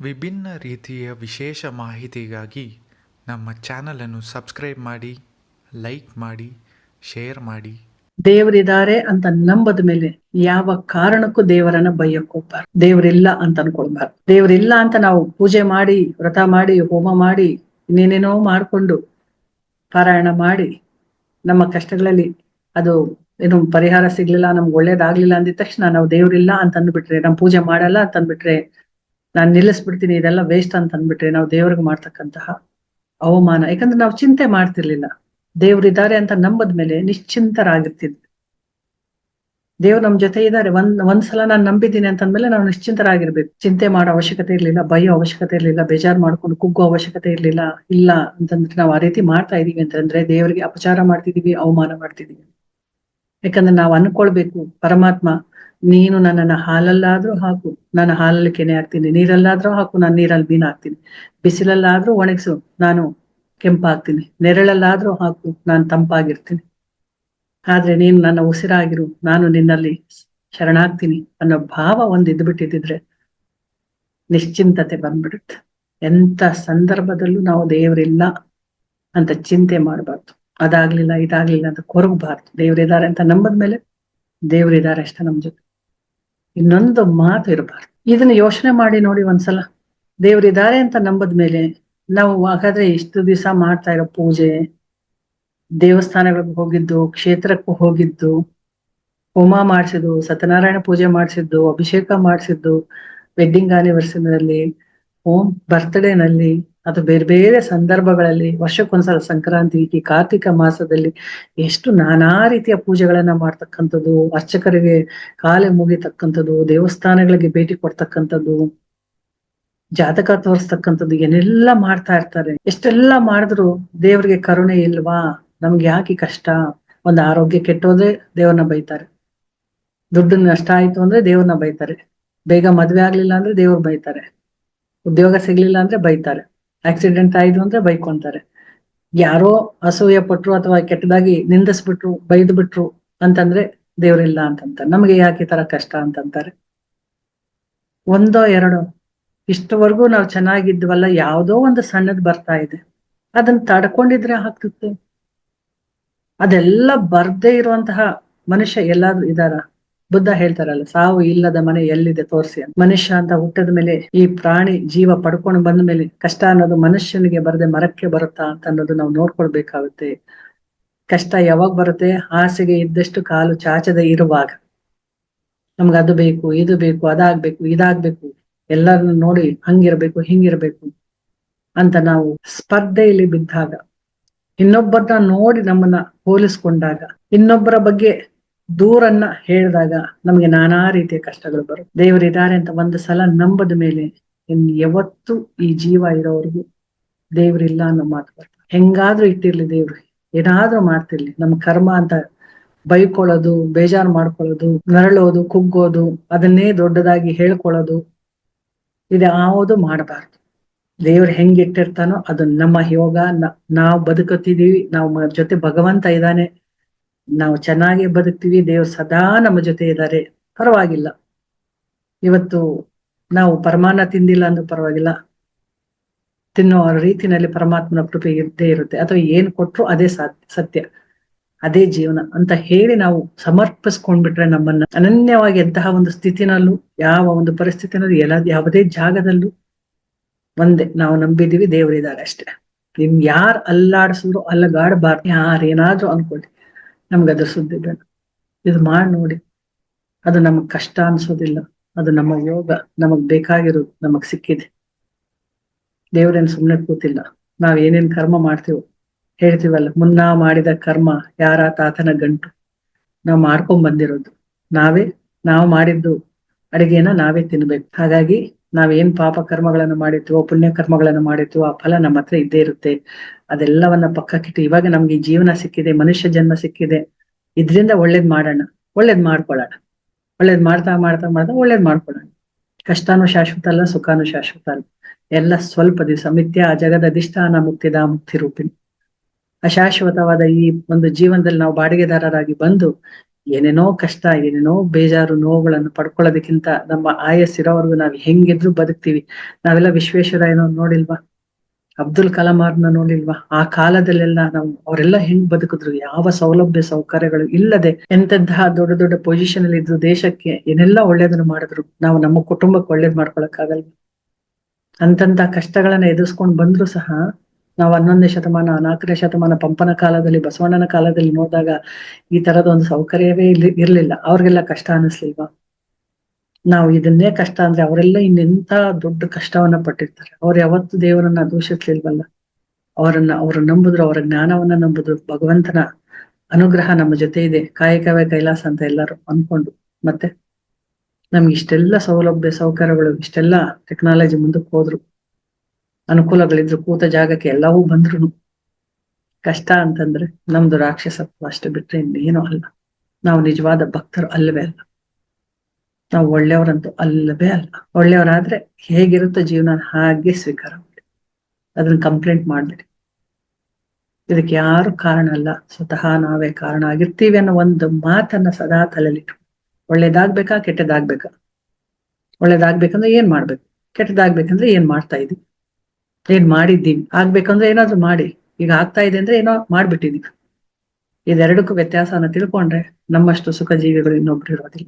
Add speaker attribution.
Speaker 1: ವಿಭಿನ್ನ ರೀತಿಯ ವಿಶೇಷ ಮಾಹಿತಿಗಾಗಿ ನಮ್ಮ ಚಾನಲನ್ನು ಸಬ್ಸ್ಕ್ರೈಬ್ ಮಾಡಿ, ಲೈಕ್ ಮಾಡಿ, ಶೇರ್ ಮಾಡಿ.
Speaker 2: ದೇವರಿದ್ದಾರೆ ಅಂತ ನಂಬದ ಮೇಲೆ ಯಾವ ಕಾರಣಕ್ಕೂ ದೇವರನ್ನ ಬೈಯಕ್ ಹೋಗ್ಬಾರ್ದು ದೇವರಿಲ್ಲ ಅಂತ ಅನ್ಕೊಳ್ಬಾರ್ದು. ದೇವರಿಲ್ಲ ಅಂತ ನಾವು ಪೂಜೆ ಮಾಡಿ, ವ್ರತ ಮಾಡಿ, ಹೋಮ ಮಾಡಿ, ಇನ್ನೇನೇನೋ ಮಾಡ್ಕೊಂಡು ಪಾರಾಯಣ ಮಾಡಿ, ನಮ್ಮ ಕಷ್ಟಗಳಲ್ಲಿ ಅದು ಏನು ಪರಿಹಾರ ಸಿಗ್ಲಿಲ್ಲ, ನಮ್ಗೆ ಒಳ್ಳೇದಾಗ್ಲಿಲ್ಲ ಅಂದಿದ ತಕ್ಷಣ ನಾವು ದೇವ್ರಿಲ್ಲ ಅಂತ ಅಂದ್ಬಿಟ್ರೆ, ನಮ್ ಪೂಜೆ ಮಾಡಲ್ಲ ಅಂತ ಅಂದ್ಬಿಟ್ರೆ ನಾನ್ ನಿಲ್ಲಿಸ್ಬಿಡ್ತೀನಿ, ಇದೆಲ್ಲ ವೇಸ್ಟ್ ಅಂತ ಅಂದ್ಬಿಟ್ರೆ ನಾವು ದೇವ್ರಿಗೆ ಮಾಡ್ತಕ್ಕಂತಹ ಅವಮಾನ. ಯಾಕಂದ್ರೆ ನಾವು ಚಿಂತೆ ಮಾಡ್ತಿರ್ಲಿಲ್ಲ. ದೇವ್ರಿದ್ದಾರೆ ಅಂತ ನಂಬದ ಮೇಲೆ ನಿಶ್ಚಿಂತರಾಗಿರ್ತಿದ್ವಿ. ದೇವ್ರು ನಮ್ ಜೊತೆ ಇದ್ದಾರೆ. ಒಂದ್, ಒಂದ್ಸಲ ನಾನು ನಂಬಿದ್ದೀನಿ ಅಂತಂದ್ಮೇಲೆ ನಾವು ನಿಶ್ಚಿಂತರಾಗಿರ್ಬೇಕು. ಚಿಂತೆ ಮಾಡೋ ಅವಶ್ಯಕತೆ ಇರ್ಲಿಲ್ಲ, ಬಯೋ ಅವಶ್ಯಕತೆ ಇರ್ಲಿಲ್ಲ, ಬೇಜಾರ್ ಮಾಡ್ಕೊಂಡು ಕುಗ್ಗೋ ಅವಶ್ಯಕತೆ ಇರ್ಲಿಲ್ಲ, ಇಲ್ಲ ಅಂತಂದ್ರೆ ನಾವು ಆ ರೀತಿ ಮಾಡ್ತಾ ಇದೀವಿ ಅಂತಂದ್ರೆ ದೇವರಿಗೆ ಅಪಚಾರ ಮಾಡ್ತಿದೀವಿ, ಅವಮಾನ ಮಾಡ್ತಿದೀವಿ. ಯಾಕಂದ್ರೆ ನಾವು ಅನ್ಕೊಳ್ಬೇಕು, ಪರಮಾತ್ಮ ನೀನು ನನ್ನನ್ನ ಹಾಲಲ್ಲಾದ್ರೂ ಹಾಕು ನಾನು ಹಾಲಲ್ಲಿ ಕೆನೆ ಹಾಕ್ತೀನಿ, ನೀರಲ್ಲಾದ್ರೂ ಹಾಕು, ನಾನು ನೀರಲ್ಲಿ ಮೀನು ಹಾಕ್ತೀನಿ. ಬಿಸಿಲಲ್ಲಾದ್ರೂ ಒಣಗಿಸು, ನಾನು ಕೆಂಪಾಗ್ತೀನಿ. ನೆರಳಲ್ಲಾದ್ರೂ ಹಾಕು, ನಾನು ತಂಪಾಗಿರ್ತೀನಿ. ಆದ್ರೆ ನೀನು ನನ್ನ ಉಸಿರಾಗಿರು, ನಾನು ನಿನ್ನಲ್ಲಿ ಶರಣಾಗ್ತೀನಿ ಅನ್ನೋ ಭಾವ ಒಂದು ಇದ್ಬಿಟ್ಟಿದ್ರೆ ನಿಶ್ಚಿಂತತೆ ಬಂದ್ಬಿಡುತ್ತೆ. ಎಂತ ಸಂದರ್ಭದಲ್ಲೂ ನಾವು ದೇವರಿಲ್ಲ ಅಂತ ಚಿಂತೆ ಮಾಡಬಾರ್ದು. ಅದಾಗ್ಲಿಲ್ಲ, ಇದಾಗ್ಲಿಲ್ಲ ಅಂತ ಕೊರಗಬಾರ್ದು. ದೇವ್ರಿದ್ದಾರೆ ಅಂತ ನಂಬದ್ಮೇಲೆ ದೇವ್ರಿದ್ದಾರೆ ಅಷ್ಟೇ ನಮ್ ಜೊತೆ. ಇನ್ನೊಂದು ಮಾತು ಇರಬಾರ್ದು. ಇದನ್ನ ಯೋಚನೆ ಮಾಡಿ ನೋಡಿ ಒಂದ್ಸಲ. ದೇವರಿದ್ದಾರೆ ಅಂತ ನಂಬದ್ಮೇಲೆ ನಾವು ಹಾಗಾದ್ರೆ ಇಷ್ಟು ದಿವಸ ಮಾಡ್ತಾ ಇರೋ ಪೂಜೆ, ದೇವಸ್ಥಾನಗಳಿಗೆ ಹೋಗಿದ್ದು, ಕ್ಷೇತ್ರಕ್ಕೂ ಹೋಗಿದ್ದು, ಹೋಮ ಮಾಡಿಸಿದ್ದು, ಸತ್ಯನಾರಾಯಣ ಪೂಜೆ ಮಾಡಿಸಿದ್ದು, ಅಭಿಷೇಕ ಮಾಡಿಸಿದ್ದು ವೆಡ್ಡಿಂಗ್ ಆನಿವರ್ಸರಿನಲ್ಲಿ ಹೋಮ್ ಬರ್ತ್ಡೇನಲ್ಲಿ ಅಥವಾ ಬೇರೆ ಬೇರೆ ಸಂದರ್ಭಗಳಲ್ಲಿ ವರ್ಷಕ್ಕೊಂದ್ಸಲ ಸಂಕ್ರಾಂತಿ, ಈ ಕಾರ್ತಿಕ ಮಾಸದಲ್ಲಿ ಎಷ್ಟು ನಾನಾ ರೀತಿಯ ಪೂಜೆಗಳನ್ನ ಮಾಡ್ತಕ್ಕಂಥದ್ದು, ಅರ್ಚಕರಿಗೆ ಕಾಲೆ ಮುಗಿತಕ್ಕಂಥದ್ದು, ದೇವಸ್ಥಾನಗಳಿಗೆ ಭೇಟಿ ಕೊಡ್ತಕ್ಕಂಥದ್ದು, ಜಾತಕ ತೋರಿಸ್ತಕ್ಕಂಥದ್ದು, ಏನೆಲ್ಲ ಮಾಡ್ತಾ ಇರ್ತಾರೆ. ಎಷ್ಟೆಲ್ಲಾ ಮಾಡಿದ್ರು ದೇವ್ರಿಗೆ ಕರುಣೆ ಇಲ್ವಾ? ನಮ್ಗೆ ಯಾಕೆ ಕಷ್ಟ? ಒಂದು ಆರೋಗ್ಯ ಕೆಟ್ಟೋದ್ರೆ ದೇವ್ರನ್ನ ಬೈತಾರೆ. ದುಡ್ಡು ನಷ್ಟ ಆಯ್ತು ಅಂದ್ರೆ ದೇವ್ರನ್ನ ಬೈತಾರೆ. ಬೇಗ ಮದ್ವೆ ಆಗ್ಲಿಲ್ಲ ಅಂದ್ರೆ ದೇವ್ರು ಬೈತಾರೆ. ಉದ್ಯೋಗ ಸಿಗ್ಲಿಲ್ಲ ಅಂದ್ರೆ ಬೈತಾರೆ. ಆಕ್ಸಿಡೆಂಟ್ ಆಯ್ತು ಅಂದ್ರೆ ಬೈಕೊಂತಾರೆ. ಯಾರೋ ಅಸೂಯೆ ಪಟ್ರು ಅಥವಾ ಕೆಟ್ಟದಾಗಿ ನಿಂದಿಸ್ಬಿಟ್ರು ಬೈದು ಬಿಟ್ರು ಅಂತಂದ್ರೆ ದೇವ್ರಿಲ್ಲ ಅಂತಂತಾರೆ. ನಮ್ಗೆ ಯಾಕೆ ತರ ಕಷ್ಟ ಅಂತಂತಾರೆ. ಒಂದೋ ಎರಡೋ, ಇಷ್ಟವರೆಗೂ ನಾವು ಚೆನ್ನಾಗಿದ್ವಲ್ಲ, ಯಾವ್ದೋ ಒಂದು ಸಣ್ಣದ್ ಬರ್ತಾ ಇದೆ. ಅದನ್ನ ತಡ್ಕೊಂಡಿದ್ರೆ ಆಗ್ತಿತ್ತು ಅದೆಲ್ಲ ಬರ್ದೇ ಇರುವಂತಹ ಮನುಷ್ಯ ಎಲ್ಲಾದ್ರೂ ಇದಾರ? ಬುದ್ಧ ಹೇಳ್ತಾರಲ್ಲ, ಸಾವು ಇಲ್ಲದ ಮನೆ ಎಲ್ಲಿದೆ ತೋರಿಸಿ ಮನುಷ್ಯ ಅಂತ ಹುಟ್ಟದ ಮೇಲೆ ಈ ಪ್ರಾಣಿ ಜೀವ ಪಡ್ಕೊಂಡು ಬಂದ ಮೇಲೆ ಕಷ್ಟ ಅನ್ನೋದು ಮನುಷ್ಯನಿಗೆ ಬರದೆ ಮರಕ್ಕೆ ಬರುತ್ತಾ ಅಂತ ಅನ್ನೋದು ನಾವು ನೋಡ್ಕೊಳ್ಬೇಕಾಗುತ್ತೆ. ಕಷ್ಟ ಯಾವಾಗ ಬರುತ್ತೆ? ಹಾಸಿಗೆ ಇದ್ದಷ್ಟು ಕಾಲು ಚಾಚದೆ ಇರುವಾಗ. ನಮ್ಗೆ ಅದು ಬೇಕು, ಇದು ಬೇಕು, ಅದಾಗ್ಬೇಕು, ಇದಾಗ್ಬೇಕು. ಎಲ್ಲರನ್ನು ನೋಡಿ ಹಂಗಿರ್ಬೇಕು, ಹಿಂಗಿರ್ಬೇಕು ಅಂತ ನಾವು ಸ್ಪರ್ಧೆಯಲ್ಲಿ ಬಿದ್ದಾಗ, ಇನ್ನೊಬ್ಬರನ್ನ ನೋಡಿ ನಮ್ಮನ್ನ ಹೋಲಿಸ್ಕೊಂಡಾಗ, ಇನ್ನೊಬ್ಬರ ಬಗ್ಗೆ ದೂರನ್ನ ಹೇಳಿದಾಗ ನಮಗೆ ನಾನಾ ರೀತಿಯ ಕಷ್ಟಗಳು ಬರುತ್ತೆ ದೇವರಿದ್ದಾರೆ ಅಂತ ಒಂದು ಸಲ ನಂಬದ ಮೇಲೆ ಇನ್ ಯಾವತ್ತು ಈ ಜೀವ ಇರೋವರೆಗೂ ದೇವ್ರಿಲ್ಲ ಅನ್ನೋ ಮಾತು ಬರ್ತದೆ ಹೆಂಗಾದ್ರೂ ಇಟ್ಟಿರ್ಲಿ ದೇವ್ರು. ಏನಾದ್ರೂ ಮಾಡ್ತಿರ್ಲಿ. ನಮ್ಮ ಕರ್ಮ ಅಂತ ಬೈಕೊಳ್ಳೋದು, ಬೇಜಾರು ಮಾಡ್ಕೊಳ್ಳೋದು, ನರಳೋದು, ಕುಗ್ಗೋದು, ಅದನ್ನೇ ದೊಡ್ಡದಾಗಿ ಹೇಳ್ಕೊಳ್ಳೋದು, ಇದ್ಯಾವುದು ಮಾಡಬಾರ್ದು. ದೇವ್ರು ಹೆಂಗಿಟ್ಟಿರ್ತಾನೋ ಅದು ನಮ್ಮ ಯೋಗ. ನಾವು ಬದುಕುತ್ತಿದೀವಿ ನಾವು ಜೊತೆ ಭಗವಂತ ಇದ್ದಾನೆ. ನಾವು ಚೆನ್ನಾಗಿ ಬದುಕ್ತೀವಿ, ದೇವ್ರು ಸದಾ ನಮ್ಮ ಜೊತೆ ಇದ್ದಾರೆ ಪರವಾಗಿಲ್ಲ. ಇವತ್ತು ನಾವು ಪರಮಾನ ತಿಂದಿಲ್ಲ ಅಂದ್ರೂ ಪರವಾಗಿಲ್ಲ. ತಿನ್ನೋ ರೀತಿನಲ್ಲಿ ಪರಮಾತ್ಮನ ಕೃಪೆ ಇದ್ದೇ ಇರುತ್ತೆ. ಅಥವಾ ಏನ್ ಕೊಟ್ರು ಅದೇ ಸತ್ಯ. ಅದೇ ಜೀವನ ಅಂತ ಹೇಳಿ ನಾವು ಸಮರ್ಪಿಸ್ಕೊಂಡ್ಬಿಟ್ರೆ ನಮ್ಮನ್ನ. ಅನನ್ಯವಾಗಿ ಎಂತಹ ಒಂದು ಸ್ಥಿತಿನಲ್ಲೂ, ಯಾವ ಒಂದು ಪರಿಸ್ಥಿತಿನಲ್ಲೂ, ಎಲ್ಲ ಯಾವುದೇ ಜಾಗದಲ್ಲೂ ಒಂದೇ ನಾವು ನಂಬಿದೀವಿ ದೇವರಿದ್ದಾರೆ ಅಷ್ಟೇ. ನಿಮ್ ಯಾರ್ ಅಲ್ಲಾಡ್ಸಿದ್ರು, ಅಲ್ಲಗಾಡಬಾರ್ದು. ಯಾರೇನಾದ್ರೂ ಅನ್ಕೊಳ್ಳಿ ನಮ್ಗೆ ಅದು ಸುದ್ದಿ ಬೇಡ. ಇದು ಮಾಡಿ ನೋಡಿ. ಅದು ನಮಗ್ ಕಷ್ಟ ಅನ್ಸೋದಿಲ್ಲ. ಅದು ನಮ್ಮ ಯೋಗ ನಮಗ್ ಬೇಕಾಗಿರೋದು, ನಮಗ್ ಸಿಕ್ಕಿದೆ. ದೇವ್ರೇನ್ ಸುಮ್ನೆ ಕೂತಿಲ್ಲ. ನಾವ್ ಏನೇನ್ ಕರ್ಮ ಮಾಡ್ತೀವೋ, ಹೇಳ್ತೀವಲ್ಲ, ಮುನ್ನ ಮಾಡಿದ ಕರ್ಮ ಯಾರ ತಾತನ ಗಂಟು. ನಾವ್ ಮಾಡ್ಕೊಂಡ್ ಬಂದಿರೋದು ನಾವೇ, ನಾವು ಮಾಡಿದ್ದು ಅಡಿಗೆನ ನಾವೇ ತಿನ್ಬೇಕು. ಹಾಗಾಗಿ ನಾವೇನ್ ಪಾಪ ಕರ್ಮಗಳನ್ನು ಮಾಡಿರ್ತೀವೋ, ಪುಣ್ಯ ಕರ್ಮಗಳನ್ನು ಮಾಡಿರ್ತೀವೋ, ಆ ಫಲ ನಮ್ಮ ಹತ್ರ ಇದ್ದೇ ಇರುತ್ತೆ. ಅದೆಲ್ಲವನ್ನ ಪಕ್ಕಕ್ಕಿಟ್ಟು ಇವಾಗ ನಮ್ಗೆ ಜೀವನ ಸಿಕ್ಕಿದೆ, ಮನುಷ್ಯ ಜನ್ಮ ಸಿಕ್ಕಿದೆ. ಇದ್ರಿಂದ ಒಳ್ಳೇದ್ ಮಾಡೋಣ, ಒಳ್ಳೇದ್ ಮಾಡ್ಕೊಳ್ಳೋಣ. ಒಳ್ಳೇದ್ ಮಾಡ್ತಾ ಮಾಡ್ತಾ ಮಾಡ್ತಾ ಒಳ್ಳೇದ್ ಮಾಡ್ಕೊಳ್ಳೋಣ. ಕಷ್ಟಾನು ಶಾಶ್ವತ ಅಲ್ಲ, ಸುಖಾನು ಶಾಶ್ವತ ಅಲ್ಲ. ಎಲ್ಲ ಸ್ವಲ್ಪ ದಿವಸ, ಮಿಥ್ಯ, ಜಗದ ಅಧಿಷ್ಠಾನ ಮುಕ್ತಿದ ಮುಕ್ತಿ ರೂಪಿಣಿ. ಅಶಾಶ್ವತವಾದ ಈ ಒಂದು ಜೀವನದಲ್ಲಿ ನಾವು ಬಾಡಿಗೆದಾರರಾಗಿ ಬಂದು ಏನೇನೋ ಕಷ್ಟ, ಏನೇನೋ ಬೇಜಾರು, ನೋವುಗಳನ್ನು ಪಡ್ಕೊಳ್ಳೋದಕ್ಕಿಂತ ನಮ್ಮ ಆಯಸ್ಸಿರೋವರೆಗೂ ನಾವ್ ಹೆಂಗಿದ್ರು ಬದುಕ್ತೀವಿ. ನಾವೆಲ್ಲ ವಿಶ್ವೇಶ್ವರಯ್ಯನೋ ನೋಡಿಲ್ವಾ? ಅಬ್ದುಲ್ ಕಲಾಂ ಅವ್ರನ್ನ ನೋಡಿಲ್ವಾ? ಆ ಕಾಲದಲ್ಲೆಲ್ಲ ನಾವು ಅವರೆಲ್ಲ ಹೆಂಗ್ ಬದುಕಿದ್ರು? ಯಾವ ಸೌಲಭ್ಯ, ಸೌಕರ್ಯಗಳು ಇಲ್ಲದೆ ಎಂತೆಂತಹ ದೊಡ್ಡ ದೊಡ್ಡ ಪೊಸಿಷನ್ ಅಲ್ಲಿ ಇದ್ರು ದೇಶಕ್ಕೆ? ಏನೆಲ್ಲಾ ಒಳ್ಳೇದನ್ನು ಮಾಡಿದ್ರು? ನಾವು ನಮ್ಮ ಕುಟುಂಬಕ್ಕೆ ಒಳ್ಳೇದ್ ಮಾಡ್ಕೊಳಕ್ಕಾಗಲ್ಲ ಅಂತಂತ ಕಷ್ಟಗಳನ್ನ ಎದುರಿಸ್ಕೊಂಡ್ ಬಂದ್ರು ಸಹ ನಾವು ಹನ್ನೊಂದನೇ ಶತಮಾನ, ನಾಲ್ಕನೇ ಶತಮಾನ ಪಂಪನ ಕಾಲದಲ್ಲಿ, ಬಸವಣ್ಣನ ಕಾಲದಲ್ಲಿ ನೋಡಿದಾಗ ಈ ತರದ ಒಂದು ಸೌಕರ್ಯವೇ ಇಲ್ಲಿ ಇರ್ಲಿಲ್ಲ. ಅವ್ರಿಗೆಲ್ಲ ಕಷ್ಟ ಅನಿಸ್ಲಿಲ್ವಾ? ನಾವು ಇದನ್ನೇ ಕಷ್ಟ ಅಂದ್ರೆ ಅವರೆಲ್ಲ ಇನ್ನೆಂತ ದೊಡ್ಡ ಕಷ್ಟವನ್ನ ಪಟ್ಟಿರ್ತಾರೆ. ಅವ್ರು ಯಾವತ್ತು ದೇವರನ್ನ ದೂಷಿಸ್ಲಿಲ್ವಲ್ಲ? ಅವರನ್ನ, ಅವ್ರು ನಂಬಿದ್ರು, ಅವರ ಜ್ಞಾನವನ್ನ ನಂಬುದ್ರು, ಭಗವಂತನ ಅನುಗ್ರಹ ನಮ್ಮ ಜೊತೆ ಇದೆ. ಕಾಯಕವೇ ಕೈಲಾಸ ಅಂತ ಎಲ್ಲರೂ ಅನ್ಕೊಂಡು. ಮತ್ತೆ? ನಮ್ಗೆ ಇಷ್ಟೆಲ್ಲ ಸೌಲಭ್ಯ, ಸೌಕರ್ಯಗಳು, ಇಷ್ಟೆಲ್ಲ ಟೆಕ್ನಾಲಜಿ ಮುಂದಕ್ಕೆ ಹೋದ್ರು. ಅನುಕೂಲಗಳಿದ್ರು ಕೂತ ಜಾಗಕ್ಕೆ ಎಲ್ಲವೂ ಬಂದ್ರು ಕಷ್ಟ ಅಂತಂದ್ರೆ ನಮ್ದು ರಾಕ್ಷಸತ್ವ ಅಷ್ಟು ಬಿಟ್ರೆ ಇನ್ನೇನು ಅಲ್ಲ. ನಾವು ನಿಜವಾದ ಭಕ್ತರು ಅಲ್ಲವೇ ಅಲ್ಲ. ನಾವು ಒಳ್ಳೆಯವರಂತೂ ಅಲ್ಲವೇ ಅಲ್ಲ. ಒಳ್ಳೆಯವರಾದ್ರೆ ಹೇಗಿರುತ್ತೋ ಜೀವನ ಹಾಗೆ ಸ್ವೀಕಾರ ಮಾಡಿ. ಅದನ್ನ ಕಂಪ್ಲೇಂಟ್ ಮಾಡಬೇಡಿ. ಇದಕ್ಕೆ ಯಾರು ಕಾರಣ ಅಲ್ಲ. ಸ್ವತಃ ನಾವೇ ಕಾರಣ ಆಗಿರ್ತೀವಿ ಅನ್ನೋ ಒಂದು ಮಾತನ್ನ ಸದಾ ತಲೆಲಿಟ್ಟು ಒಳ್ಳೇದಾಗ್ಬೇಕಾ ಕೆಟ್ಟದಾಗ್ಬೇಕಾ? ಒಳ್ಳೇದಾಗ್ಬೇಕಂದ್ರೆ ಏನ್ ಮಾಡ್ಬೇಕು? ಕೆಟ್ಟದಾಗ್ಬೇಕಂದ್ರೆ ಏನ್ ಮಾಡ್ತಾ ಇದೀವಿ? ಏನ್ ಮಾಡಿದ್ದೀನಿ ಆಗ್ಬೇಕಂದ್ರೆ ಏನಾದ್ರು ಮಾಡಿ. ಈಗ ಆಗ್ತಾ ಇದೆ ಅಂದ್ರೆ ಏನೋ ಮಾಡ್ಬಿಟ್ಟಿದೀನಿ ಇದೆರಡಕ್ಕೂ ವ್ಯತ್ಯಾಸನ ತಿಳ್ಕೊಂಡ್ರೆ ನಮ್ಮಷ್ಟು ಸುಖ ಜೀವಿಗಳು ಇನ್ನೊಬ್ರು ಇರೋದಿಲ್ಲ.